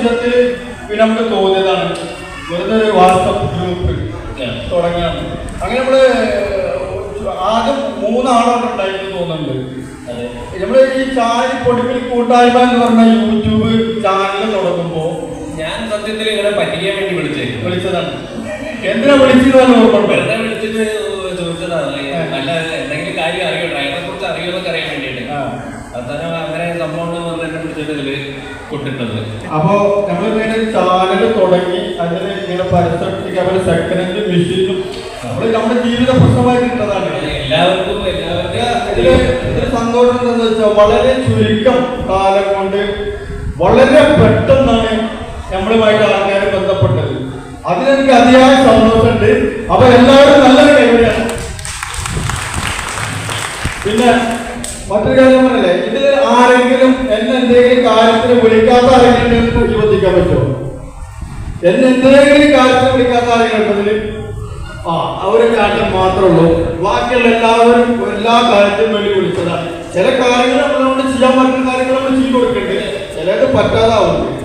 നിമിഷത്തിൽ പിന്നെ നമുക്ക് തോന്നിയതാണ്. വെറുതെ ഒരു വാട്സപ്പ് ഗ്രൂപ്പ് തുടങ്ങിയാണ് അങ്ങനെ നമ്മൾ ആദ്യം മൂന്നാളാണ് ഉണ്ടായിരുന്നു തോന്നുന്നുണ്ട്. നമ്മൾ ഈ ചാരി പൊടിപ്പിൽ കൂട്ടായ്മ എന്ന് പറഞ്ഞ യൂട്യൂബ് ചാനൽ തുടങ്ങുമ്പോ ഞാൻ സത്യത്തിൽ ഇങ്ങനെ പറ്റിക്കാൻ വേണ്ടി വിളിച്ചേ വിളിച്ചതാണ്. എന്തിനാ വിളിച്ചതെന്ന് ഓർമ്മ വെറുതെ വിളിച്ചിട്ട് ചോദിച്ചതാണ് നല്ല എന്തെങ്കിലും കാര്യം അറിയോ അങ്ങനെ കൊണ്ടിട്ടത് അപ്പോ നമ്മളിങ്ങനെ ചാനൽ തുടങ്ങി അങ്ങനെ ഇങ്ങനെ പരസ്യം സെക്കൻഡ് മെഷീനും നമ്മൾ നമ്മുടെ ജീവിത പ്രശ്നമായിട്ടിട്ടതാണ് എല്ലാവർക്കും എല്ലാവർക്കും സന്തോഷം എന്താണെന്ന് വെച്ചാൽ വളരെ ചുരുക്കം കാലം കൊണ്ട് വളരെ പെട്ടെന്നാണ് നമ്മളുമായിട്ട് ആൾക്കാർ ബന്ധപ്പെട്ടത്. അതിനെനിക്ക് അതിയായ സന്തോഷമുണ്ട്. അപ്പൊ എല്ലാവരും നല്ലൊരു കൈവരിയാണ് പിന്നെ മറ്റൊരു കാര്യം പറഞ്ഞല്ലേ? ഇതിൽ ആരെങ്കിലും എന്നെ എന്തെങ്കിലും കാര്യത്തിന് വിളിക്കാത്ത ആരെങ്കിലും ചോദിക്കാൻ പറ്റുമോ? എന്നെ എന്തെങ്കിലും കാര്യത്തിന് വിളിക്കാത്ത ആരെങ്കിലും ആ ഒരു കാര്യം മാത്രമേ ഉള്ളൂ. ബാക്കിയുള്ള എല്ലാവരും എല്ലാ കാര്യത്തിനും വേണ്ടി വിളിച്ചതാണ് ചില കാര്യങ്ങൾ നമ്മളോട് ചെയ്യാൻ പറ്റുന്ന കാര്യങ്ങൾ നമ്മൾ ചെയ്തു കൊടുക്കേണ്ടത്. ചിലത് പറ്റാതാവുന്നുണ്ട്